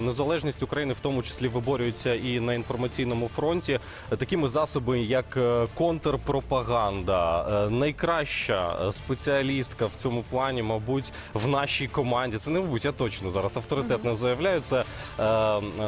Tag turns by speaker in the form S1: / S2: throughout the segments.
S1: Незалежність України в тому числі виборюється і на інформаційному фронті такими засобами, як е, контрпропаганда. Е, Найкраща е, спеціалістка в цьому плані, мабуть, в нашій команді. Це не мабуть, я точно зараз авторитетно заявляю. Це е,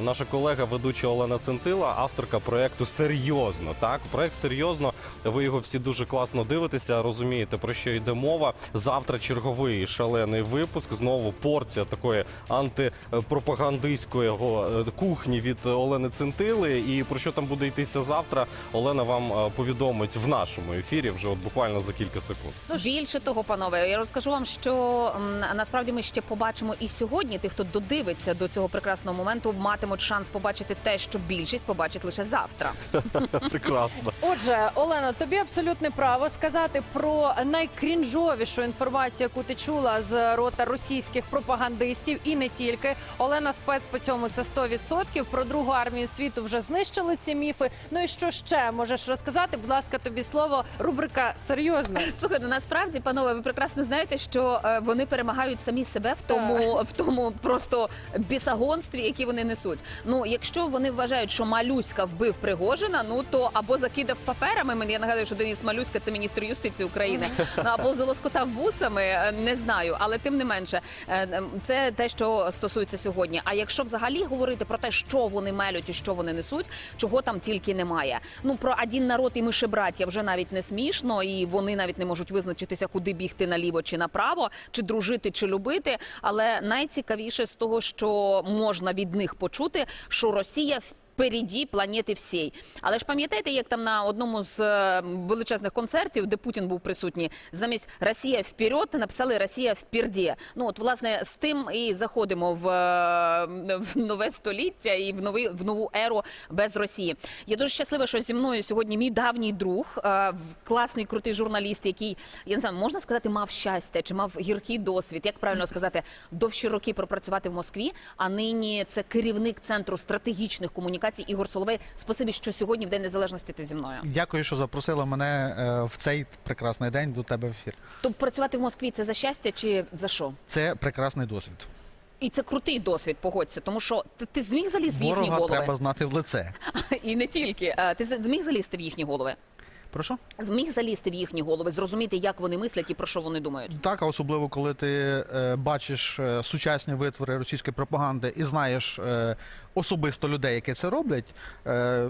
S1: наша колега, ведуча Олена Центила, авторка проекту Серйозно. Так, проект серйозно. Ви його всі дуже класно дивитеся, розумієте про що йде мова. Завтра черговий шалений випуск. Знову порція такої антипропагандистської е, кухні від Олени Центили. І про що там буде йтися завтра, Олена вам е, повідомить в нашому ефірі вже от буквально за кілька секунд.
S2: Більше того, панове, я розкажу вам, що насправді ми ще побачимо і сьогодні. Тих, хто додивиться до цього прекрасного моменту, матимуть шанс побачити те, що більшість побачить лише завтра.
S1: Прекрасно.
S3: Отже, Олено, тобі абсолютне право сказати про найкрінжовішу інформацію, яку ти чула з рота російських пропагандистів, і не тільки. Олена спец по цьому це 100%. Про другу армію світу вже знищили ці міфи. Ну і що ще можеш розказати? Будь ласка, тобі слово. Рубрика серйозно.
S2: Слухайте, насправді, панове, ви прекрасно знаєте, що е, вони перемагають самі себе в тому, в тому просто бісагонстві, які вони несуть. Ну, якщо вони вважають, що Малюська вбив Пригожина, ну то або закидав паперами. Мені я нагадую, що Деніс Малюська це міністр юстиції України, ну або залоскотав вусами, е, не знаю, але тим не менше, е, е, це те, що стосується сьогодні. А якщо взагалі говорити про те, що вони мелють і що вони несуть, чого там тільки немає. Ну про один народ і мишебраття вже навіть не смішно, і вони навіть не можуть визначитися, куди бігти наліво чи направо, чи дружити, чи любити. Але найцікавіше з того, що можна від них почути, що Росія Впереді планети всій. Але ж пам'ятаєте, як там на одному з е, величезних концертів, де Путін був присутній, замість Росія вперед написали Росія вперді. Ну от власне з тим і заходимо в, е, в нове століття і в новий в нову еру без Росії. Я дуже щаслива, що зі мною сьогодні мій давній друг, е, класний крутий журналіст, який я не знаю, можна сказати, мав щастя чи мав гіркий досвід. Як правильно сказати, довші роки пропрацювати в Москві. А нині це керівник центру стратегічних комунікацій Ігор Соловей. Спасибі, що сьогодні в День Незалежності ти зі мною.
S4: Дякую, що запросила мене е, в цей прекрасний день до тебе в ефір.
S2: Тобто працювати в Москві це за щастя чи за що?
S4: Це прекрасний досвід.
S2: І це крутий досвід, погодься, тому що ти, ти зміг залізти в їхні
S4: Ворога
S2: голови.
S4: треба знати в лице.
S2: І не тільки. Ти зміг залізти в їхні голови.
S4: Прошу?
S2: Зміг залізти в їхні голови, зрозуміти, як вони мислять і про що вони думають.
S4: Так, а особливо коли ти е, бачиш е, сучасні витвори російської пропаганди і знаєш е, особисто людей, які це роблять. Е,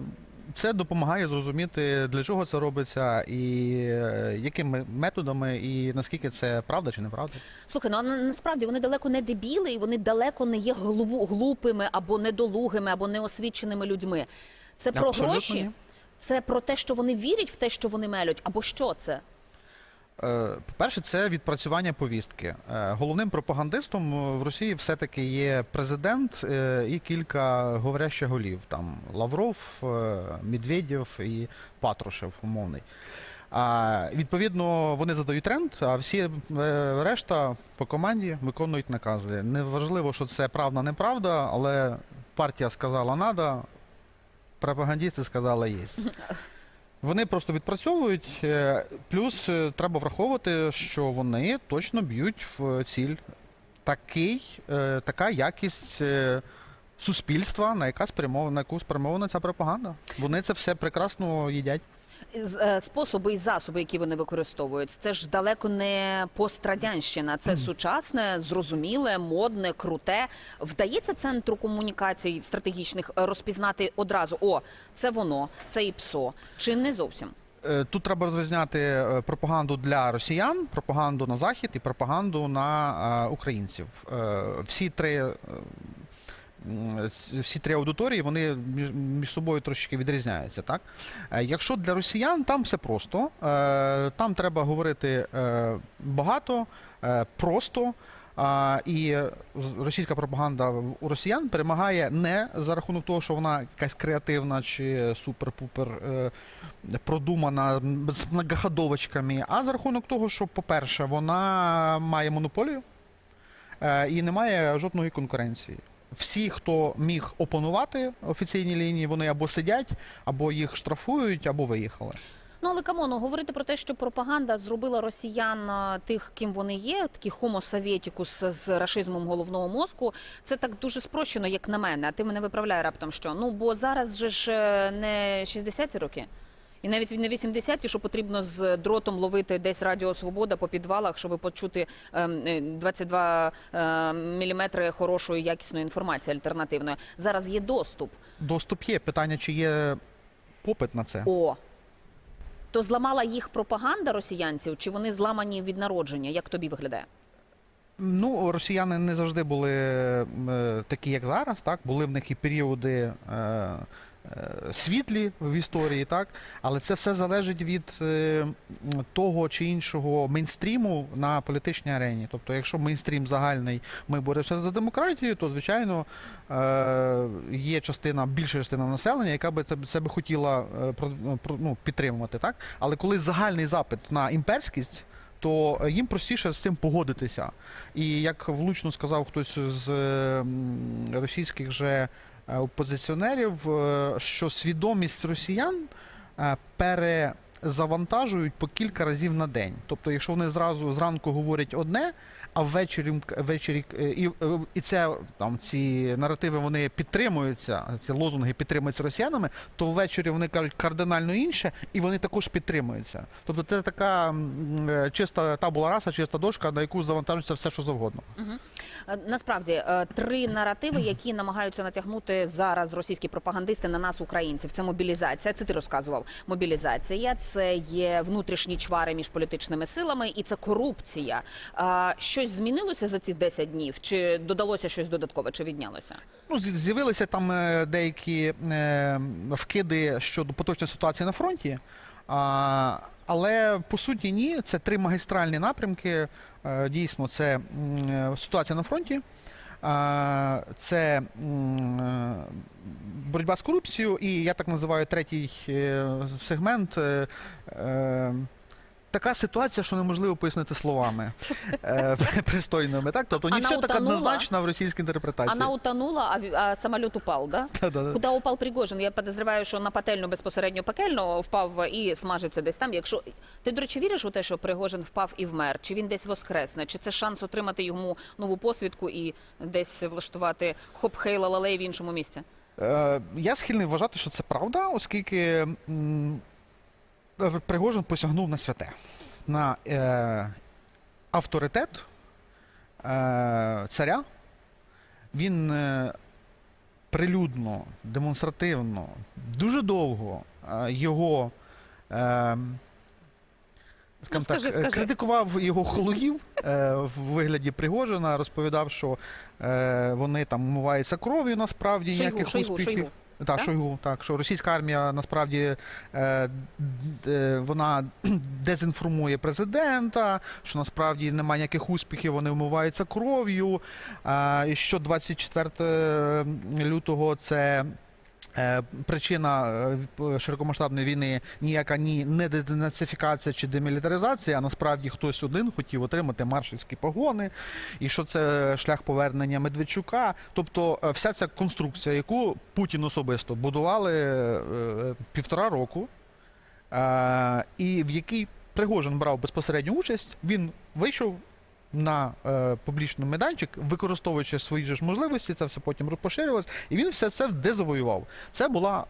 S4: це допомагає зрозуміти, для чого це робиться, і е, якими методами, і наскільки це правда чи неправда.
S2: Слухай, ну а насправді вони далеко не дебіли, і вони далеко не є глупими або недолугими, або неосвіченими людьми. Це про
S4: Абсолютно
S2: гроші,
S4: ні.
S2: Це про те, що вони вірять в те, що вони мелють, або що це?
S4: Е, По-перше, це відпрацювання повістки. Е, Головним пропагандистом е, в Росії все-таки є президент і кілька говорящих голів. Там Лавров, Медведєв і Патрушев, умовний. А відповідно вони задають тренд, а всі решта по команді виконують накази. Неважливо, що це правда, неправда, але партія сказала надо, пропагандисти сказали є. Вони просто відпрацьовують. е, Плюс е, треба враховувати, що вони точно б'ють в ціль. Такий, е, така якість суспільства, на яка спрямована, на яку спрямована ця пропаганда. Вони це все прекрасно їдять.
S2: Е, Способи і засоби, які вони використовують, це ж далеко не пострадянщина. Це сучасне, зрозуміле, модне, круте. Вдається центру комунікацій стратегічних е, розпізнати одразу: о, це воно, це і ПСО, чи не зовсім?
S4: Е, Тут треба розрізняти пропаганду для росіян, пропаганду на захід і пропаганду на українців. Всі три. Всі три аудиторії вони між, між собою трошки відрізняються. Так? Е, Якщо для росіян там все просто, Е, там треба говорити е, багато, просто. А, і російська пропаганда у росіян перемагає не за рахунок того, що вона якась креативна чи супер-пупер е, продумана з многоходовочками, а за рахунок того, що, по-перше, вона має монополію е, і не має жодної конкуренції. Всі, хто міг опонувати офіційній лінії, вони або сидять, або їх штрафують, або виїхали.
S2: Ну але камону, говорити про те, що пропаганда зробила росіян тих, ким вони є, такі хомо советікус з рашизмом головного мозку. Це так дуже спрощено, як на мене. А ти мене виправляй раптом, що ну бо зараз же ж е, не 60-ті роки. І навіть не 80-ті, що потрібно з дротом ловити десь Радіо Свобода по підвалах, щоб почути ем, е, 22 е, міліметри хорошої якісної інформації альтернативної. Зараз є доступ.
S4: Доступ є. Питання, чи є попит на це?
S2: О. То зламала їх пропаганда росіянців, чи вони зламані від народження? Як тобі виглядає?
S4: Ну, росіяни не завжди були е, такі, як зараз. Так були в них і періоди е, світлі в історії, так але це все залежить від е, того чи іншого мейнстріму на політичній арені. Тобто, якщо мейнстрім загальний, ми боремося за демократію, то звичайно е, є частина, більша частина населення, яка би це, хотіла е, ну, підтримувати, так але коли загальний запит на імперськість. То е, їм простіше з цим погодитися. І як влучно сказав хтось з е, російських же е, опозиціонерів, е, що свідомість росіян е, перезавантажують по кілька разів на день. Тобто, якщо вони зразу зранку говорять одне, а ввечері ввечері е, і, е, і це там ці наративи вони підтримуються, ці лозунги підтримуються росіянами, то ввечері вони кажуть кардинально інше, і вони також підтримуються. Тобто це така е, чиста табула раса, чиста дошка, на яку завантажується все, що завгодно.
S2: Насправді три наративи, які намагаються натягнути зараз російські пропагандисти на нас, українців. Це мобілізація. Це ти розказував. Мобілізація, це є внутрішні чвари між політичними силами, і це корупція. А, Щось змінилося за ці 10 днів? Чи додалося щось додаткове, чи віднялося?
S4: Ну, з'явилися там е, деякі е, вкиди щодо поточної ситуації на фронті. А, але по суті ні, це три магістральні напрямки. Е, дійсно, це ситуація на фронті. Це боротьба з корупцією, і я так називаю третій сегмент. Така ситуація, що неможливо пояснити словами е, пристойними. Так? Тобто не
S2: Вона
S4: все так
S2: утонула?
S4: однозначно в російській інтерпретації.
S2: Она утонула, а, а самоліт упав, да? Куди упав Пригожин? Я підозрюваю, що на пательню безпосередньо пекельну впав і смажиться десь там. Якщо ти, до речі, віриш у те, що Пригожин впав і вмер? Чи він десь воскресне? Чи це шанс отримати йому нову посвідку і десь влаштувати хоп-хей лалалей в іншому місці?
S4: Е, я схильний вважати, що це правда, оскільки м, Пригожин посягнув на святе, на е, авторитет е, царя. Він е, прилюдно, демонстративно, дуже довго е, його. Е, скажімо
S2: скажи,
S4: так, е,
S2: скажи.
S4: критикував його хологів е, в вигляді Пригожина, розповідав, що е, вони там вмиваються кров'ю, насправді
S2: Шойгу,
S4: ніяких
S2: Шойгу,
S4: успіхів.
S2: Шойгу.
S4: Так,
S2: Так?
S4: Шойгу, так, що російська армія насправді е, е, вона дезінформує президента, що насправді немає ніяких успіхів, вони вмиваються кров'ю. І що 24 лютого це. Е, Причина е, широкомасштабної війни ніяка ні не денацифікація чи демілітаризація, а насправді хтось один хотів отримати маршальські погони, і що це шлях повернення Медведчука. Тобто е, вся ця конструкція, яку Путін особисто будували е, півтора року, е, і в якій Пригожин брав безпосередню участь, він вийшов на е, публічний майданчик, використовуючи свої ж можливості, це все потім розпоширювалося, і він все це дезавоював. Це була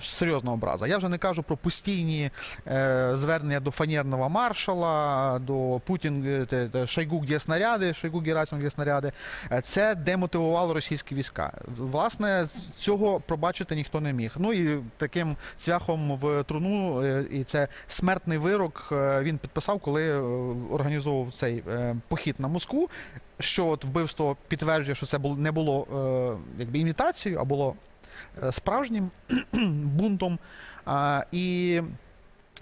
S4: серйозна образа. Я вже не кажу про постійні е, звернення до фанерного маршала, до Путін е, те- те, Шойгу, де снаряди, Шойгу Герасим, де снаряди. Е, Це демотивувало російські війська. Власне, цього пробачити ніхто не міг. Ну і таким цвяхом в труну, е, і це смертний вирок він підписав, коли організовував цей похід на Москву. Що от вбивство підтверджує, що це не було якби імітацією, а було справжнім бунтом. І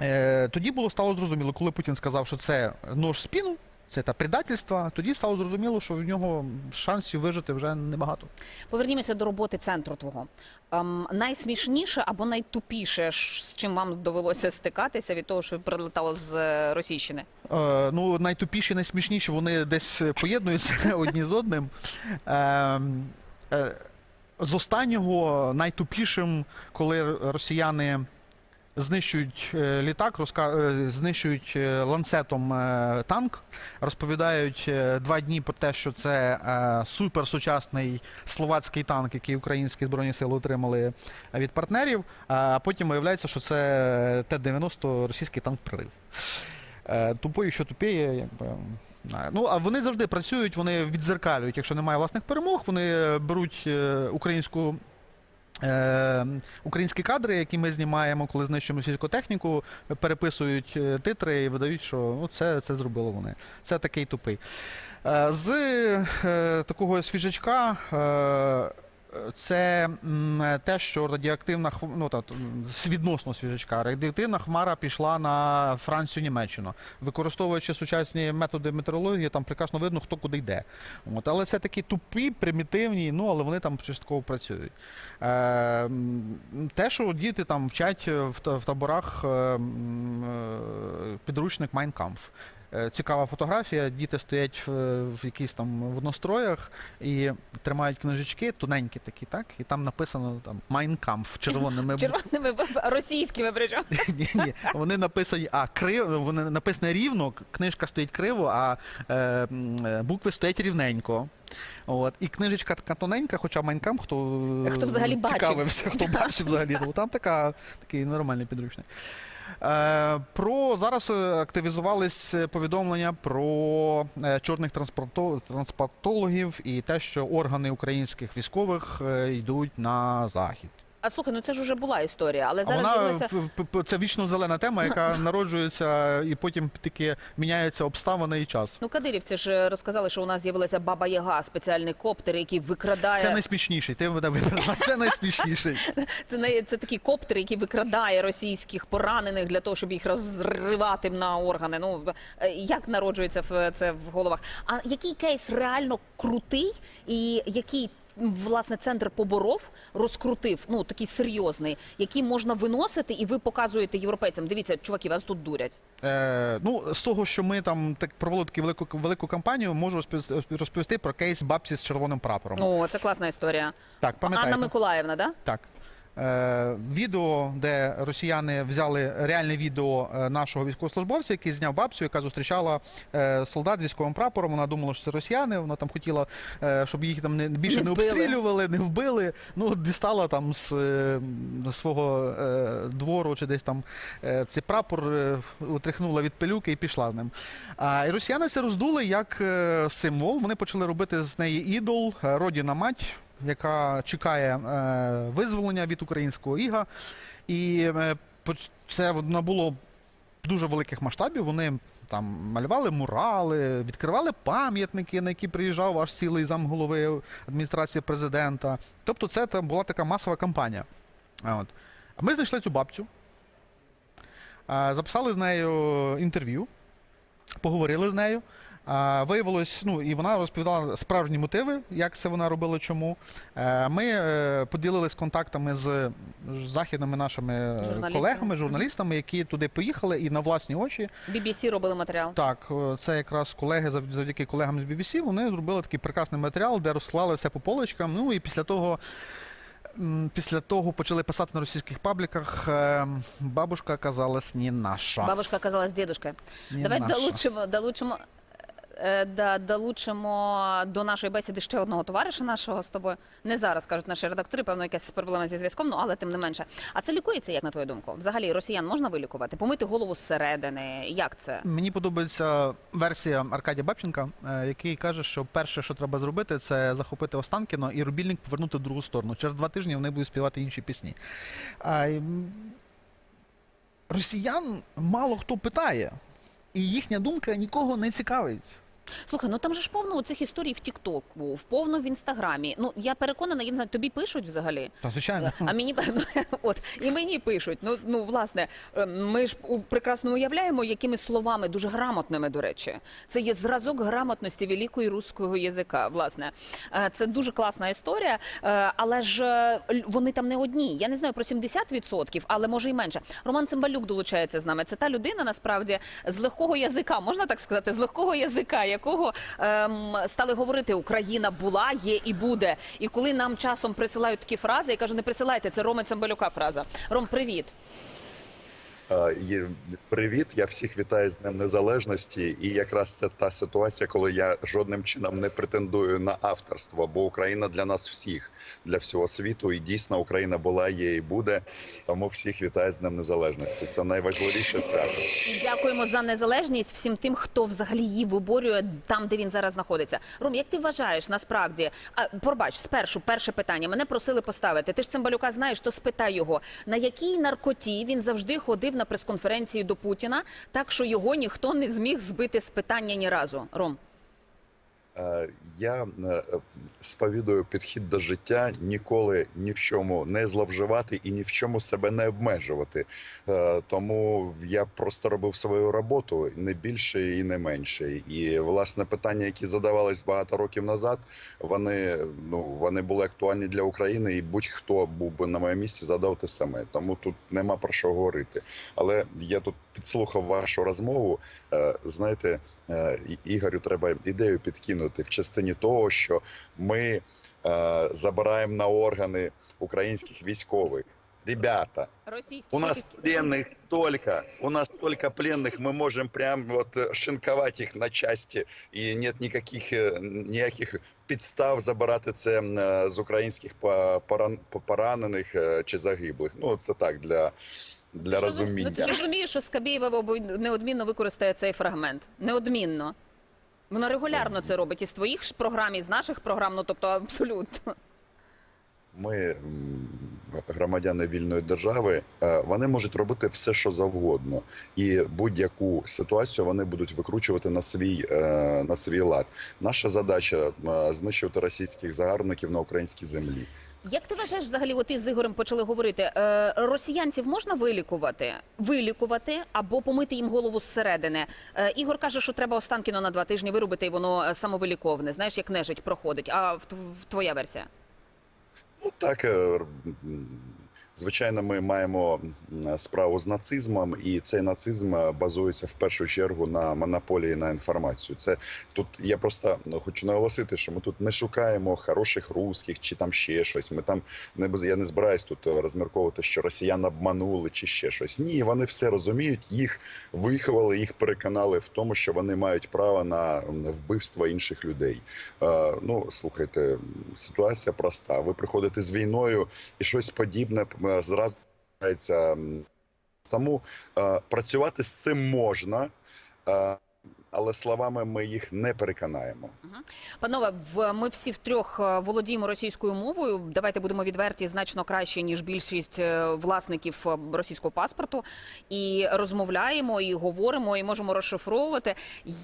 S4: е, тоді було стало зрозуміло, коли Путін сказав, що це нож в спіну, це та предательство, тоді стало зрозуміло, що в нього шансів вижити вже небагато.
S2: Повернімося до роботи центру твого. Ем, найсмішніше або найтупіше, з чим вам довелося стикатися від того, що прилетало з е, Російщини?
S4: Е, ну, найтупіші, найсмішніші, вони десь поєднуються одні з одним. Е, е, з останнього найтупішим, коли росіяни знищують е, літак, розка... е, знищують е, ланцетом танк, розповідають два дні про те, що це суперсучасний словацький танк, який українські збройні сили отримали від партнерів. А потім виявляється, що це Т-90 російський танк прилив. Тупої, що тупіє, якби. Ну, а вони завжди працюють, вони відзеркалюють. Якщо немає власних перемог, вони беруть е, українську. Е, українські кадри, які ми знімаємо, коли знищуємо російську техніку, переписують е, титри і видають, що ну, це, це зробили вони. Це такий тупий. Е, з е, такого свіжачка. Це те, що радіоактивна ну, та, т- відносно свіжачка, радіоактивна хмара пішла на Францію, Німеччину. Використовуючи сучасні методи метеорології, там прекрасно видно, хто куди йде. От, але це такі тупі, примітивні, ну але вони там частково працюють. Е, те, що діти там вчать в, в таборах е, е, підручник Майнкамф. Цікава фотографія. Діти стоять в, в якісь там в одностроях і тримають книжечки, тоненькі такі, так? І там написано там Майнкамф червоними
S2: Червоними російськими причому.
S4: ні, ні. Вони написані, а криво, вони написано рівно, книжка стоїть криво, а е, е, букви стоять рівненько. От. І книжечка така тоненька, хоча Майнкам, хто, е,
S2: Хто взагалі бачив.
S4: хто бачив взагалі. Там така, такий нормальний підручник. Е, про зараз е, активізувались повідомлення про е, чорних транспорто- транспортологів і те, що органи українських військових йдуть на захід.
S2: А слухай, ну це ж уже була історія, але зараз
S4: вона
S2: з'явилася.
S4: це вічно зелена тема, яка народжується і потім таки міняються обставини і час.
S2: Ну, кадирівці ж розказали, що у нас з'явилася баба Яга, спеціальний коптер, який викрадає.
S4: Це найсмішніший. Ти мене вибрала. Це найсмішніший.
S2: Це не це такий коптер, який викрадає російських поранених для того, щоб їх розривати на органи. Ну е, як народжується в це в головах? А який кейс реально крутий, і який власне центр поборов розкрутив? Ну такий серйозний, який можна виносити, і ви показуєте європейцям. Дивіться, чуваки, вас тут дурять.
S4: Е, ну, з того, що ми там так провели таку велику велику кампанію, можу розповісти, про кейс бабці з червоним прапором.
S2: О, це класна історія.
S4: так,
S2: Анна? Миколаївна, да?
S4: Так. Е, відео, де росіяни взяли реальне відео е, нашого військовослужбовця, який зняв бабцю, яка зустрічала е, солдат з військовим прапором. Вона думала, що це росіяни. Вона там хотіла, щоб їх там не більше
S2: Не
S4: не, обстрілювали, не вбили. Ну, дістала там з свого двору чи десь там цей прапор, утряхнула від пилюки і пішла з ним. А і росіяни це роздули як символ. Вони почали робити з неї ідол, родіна мать, яка чекає е, визволення від українського іга. І е, це набуло дуже великих масштабів. Вони там малювали мурали, відкривали пам'ятники, на які приїжджав аж цілий замголови адміністрації президента. Тобто, це там була така масова кампанія. От. Ми знайшли цю бабцю, записали з нею інтерв'ю, поговорили з нею. А, виявилось, ну і вона розповідала справжні мотиви, як це вона робила, чому. Е, Ми е, поділились контактами з західними нашими е,
S2: Журналістами.
S4: колегами, журналістами, які туди поїхали і на власні очі.
S2: BBC робили матеріал.
S4: Так, це якраз колеги завдяки колегам з BBC, вони зробили такий прекрасний матеріал, де розклали все по полочкам. Ну і після того. Після того почали писати на російських пабліках. Бабушка оказалась не наша.
S2: Бабушка оказалась дедушкой.
S4: Не
S2: Давай
S4: наша.
S2: долучимо, долучимо, да, долучимо до нашої бесіди ще одного товариша нашого з тобою. Не зараз кажуть наші редактори, певно, якась проблема зі зв'язком, ну але тим не менше. А це лікується, як на твою думку? Взагалі росіян можна вилікувати? Помити голову зсередини? Як це?
S4: Мені подобається версія Аркадія Бабченка, е, який каже, що перше, що треба зробити, це захопити Останкіно і рубільник повернути в другу сторону. Через два тижні вони будуть співати інші пісні. Росіян мало хто питає, і їхня думка нікого не цікавить.
S2: Слухай, ну там же ж повно цих історій в Тіктоку, повно в інстаграмі. Ну я переконана, я не знаю, тобі пишуть взагалі.
S4: Та звичайно.
S2: А мені от і мені пишуть. Ну ну власне, е, ми ж прекрасно уявляємо, якими словами дуже грамотними. До речі, це є зразок грамотності великої руського язика. Власне, Е, це дуже класна історія. Е, Але ж е, вони там не одні. Я не знаю про 70%, але може і менше. Роман Цимбалюк долучається з нами. Це та людина, насправді, з легкого язика, можна так сказати, з легкого язика, якого ем, стали говорити Україна була, є і буде. І коли нам часом присилають такі фрази, я кажу, не присилайте, це Рома Цимбалюка фраза. Ром, привіт.
S5: Е, Привіт, я всіх вітаю з Днем Незалежності. І якраз це та ситуація, коли я жодним чином не претендую на авторство, бо Україна для нас всіх, для всього світу, і дійсно Україна була, є і буде. Тому всіх вітаю з Днем Незалежності. Це найважливіше свято.
S2: І дякуємо за незалежність всім тим, хто взагалі її виборює там, де він зараз знаходиться. Ром, як ти вважаєш насправді? А пробач, спершу перше питання. Мене просили поставити. Ти ж Цимбалюка знаєш, то спитай його на якій наркоті він завжди ходив на прес-конференції до Путіна, так що його ніхто не зміг збити з питання ні разу. Ром.
S5: Е, Я е, сповідую підхід до життя ніколи ні в чому не зловживати і ні в чому себе не обмежувати. Е, Тому я просто робив свою роботу не більше і не менше. І власне питання, які задавались багато років назад, вони ну вони були актуальні для України, і будь-хто був би на моєму місці, задав те саме. Тому тут нема про що говорити. Але я тут підслухав вашу розмову. Знаєте, Ігорю, треба ідею підкинути в частині того, що ми е, забираємо на органи українських військових. Ребята,
S2: Російські
S5: у нас пленных столько, у нас столько пленных, мы можем прям вот э, шинковать их на части, і нет никаких, е, ніяких підстав забирати це м, е, з українських па- поран- поранених е, чи загиблих. Ну це так для, для розуміння.
S2: Ну, ти ж розумієш, що Скабєєва неодмінно використає цей фрагмент. Неодмінно. Вона регулярно це робить і з твоїх ж програм, і з наших програм, ну тобто абсолютно.
S5: Ми громадяни вільної держави, е, вони можуть робити все, що завгодно, і будь-яку ситуацію вони будуть викручувати на свій е, на свій лад. Наша задача е, знищувати російських загарбників на українській землі.
S2: Як ти вважаєш, взагалі, от ти з Ігорем почали говорити, е, росіянців можна вилікувати, вилікувати або помити їм голову зсередини? Е, Ігор каже, що треба Останкіно на два тижні виробити, і воно е, самовиліковне. Знаєш, як нежить проходить. А в, в твоя версія?
S5: Ну так, е, звичайно, ми маємо справу з нацизмом, і цей нацизм е, базується в першу чергу на монополії на інформацію. Це тут я просто ну, хочу наголосити, що ми тут не шукаємо хороших русських чи там ще щось. Ми там не я не збираюсь тут е, розмірковувати, що росіян обманули чи ще щось. Ні, вони все розуміють, їх виховали, їх переконали в тому, що вони мають право на вбивство інших людей. Е, ну слухайте, ситуація проста. Ви приходите з війною і щось подібне зразу Тому е, працювати з цим можна. Але словами ми їх не переконаємо.
S2: Панове, ми всі втрьох е, володіємо російською мовою. Давайте будемо відверті значно краще ніж більшість е, власників е, російського паспорту. І розмовляємо, і говоримо, і можемо розшифровувати.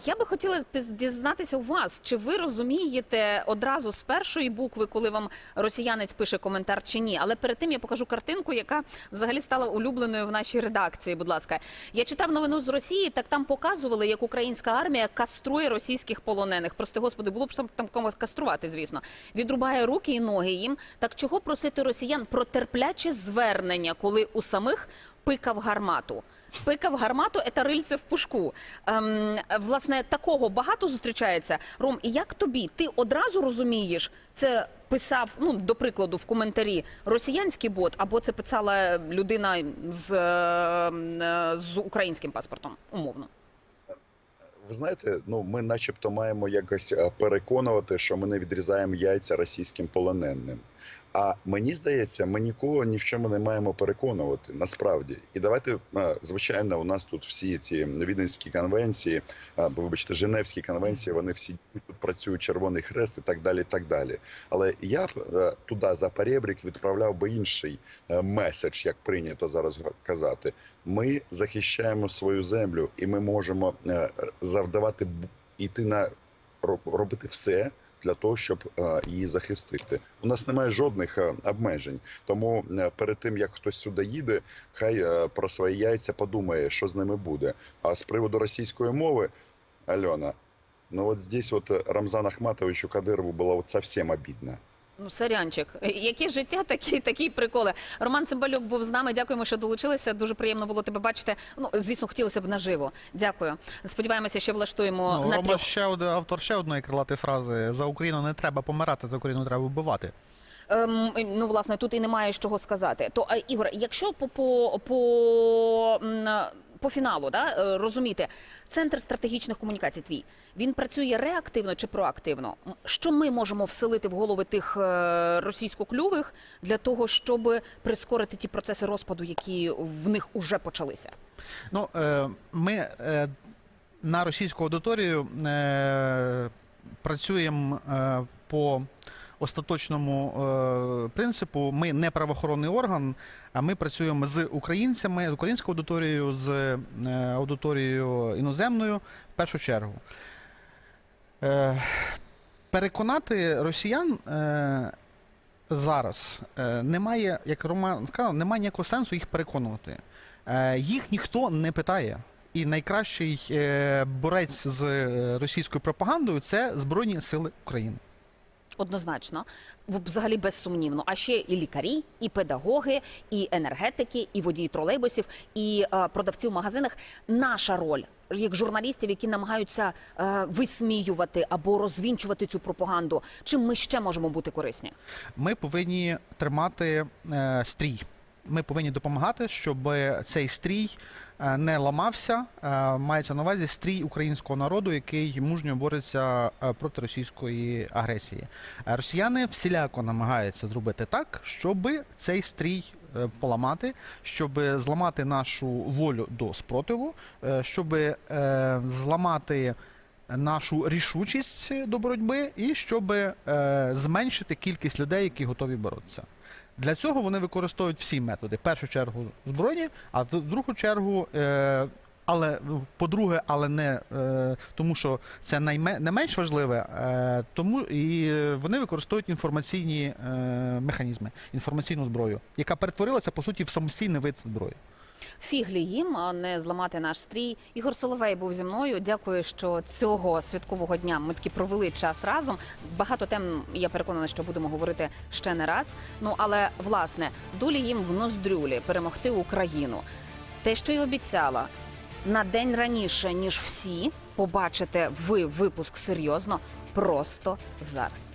S2: Я би хотіла дізнатися у вас, чи ви розумієте одразу з першої букви, коли вам росіянець пише коментар чи ні. Але перед тим я покажу картинку, яка взагалі стала улюбленою в нашій редакції. Будь ласка, я читав новину з Росії, так там показували, як українська армія каструє російських полонених. Прости господи, було б там там когось каструвати, звісно. Відрубає руки і ноги їм. Так чого просити росіян про терпляче звернення, коли у самих пикав гармату? Пикав гармату, це рильце в пушку. Ем, власне, такого багато зустрічається. Ром, і як тобі? Ти одразу розумієш, це писав, ну до прикладу, в коментарі росіянський бот, або це писала людина з, е, з українським паспортом, умовно.
S5: Ви знаєте, ну ми, начебто, маємо якось е, переконувати, що ми не відрізаємо яйця російським полоненим. А мені здається, ми нікого ні в чому не маємо переконувати насправді. І давайте, е, звичайно, у нас тут всі ці віденські конвенції, е, вибачте, Женевські конвенції, вони всі тут працюють Червоний Хрест і так далі. і так далі. Але я б е, туди за перебрік відправляв би інший меседж, як прийнято зараз казати. Ми захищаємо свою землю, і ми можемо завдавати іти на робити все для того, щоб е, її захистити. У нас немає жодних е, обмежень. Тому е, перед тим як хтось сюди їде, хай про свої яйця подумає, що з ними буде. А з приводу російської мови, Альона, ну от здесь вот Рамзан Ахматовичу Кадирову було от совсем обідно.
S2: Ну, сорянчик, яке життя, такі, такі приколи. Роман Цимбалюк був з нами. Дякуємо, що долучилися. Дуже приємно було тебе бачити. Ну, звісно, хотілося б наживо. Дякую. Сподіваємося, що влаштуємо
S4: Ну,
S2: на трьох.
S4: ще один автор ще одної крилатої фрази: за Україну не треба помирати, за Україну треба вбивати.
S2: Ем, ну, власне, тут і немає з чого сказати. То, Ігор, якщо по, по, по, по фіналу да, е, розуміти, центр стратегічних комунікацій твій, він працює реактивно чи проактивно? Що ми можемо вселити в голови тих е, російськоклювих для того, щоб прискорити ті процеси розпаду, які в них уже почалися?
S4: Ну, е, ми на російську аудиторію працюємо по остаточному е, принципу. Ми не правоохоронний орган, а ми працюємо з українцями, з українською аудиторією, з е, аудиторією іноземною в першу чергу. Е, переконати росіян. Е, Зараз е, немає, як Роман сказав, немає ніякого сенсу їх переконувати. Е, їх ніхто не питає. І найкращий е, борець з російською пропагандою це Збройні Сили України.
S2: Однозначно, взагалі безсумнівно. А ще і лікарі, і педагоги, і енергетики, і водії тролейбусів, і е, продавці в магазинах. Наша роль як журналістів, які намагаються е, висміювати або розвінчувати цю пропаганду. Чим ми ще можемо бути корисні?
S4: Ми повинні тримати е, стрій. Ми повинні допомагати, щоб цей стрій не ламався. Е, мається на увазі стрій українського народу, який мужньо бореться е, проти російської агресії. Е, Росіяни всіляко намагаються зробити так, щоб цей стрій е, поламати, щоб зламати нашу волю до спротиву, е, щоб е, зламати нашу рішучість до боротьби і щоб е, зменшити кількість людей, які готові боротися. Для цього вони використовують всі методи. В першу чергу збройні, а в другу чергу. Е, але по-друге, але не е, тому, що це найме, не менш важливе, е, тому і вони використовують інформаційні е, механізми, інформаційну зброю, яка перетворилася по суті в самостійний вид зброї.
S2: Фіглі їм, не зламати наш стрій. Ігор Соловей був зі мною. Дякую, що цього святкового дня ми таки провели час разом. Багато тем я переконана, що будемо говорити ще не раз. Ну але власне долі їм в ноздрюлі перемогти Україну. Те, що й обіцяла на день раніше ніж всі, побачите ви випуск серйозно просто зараз.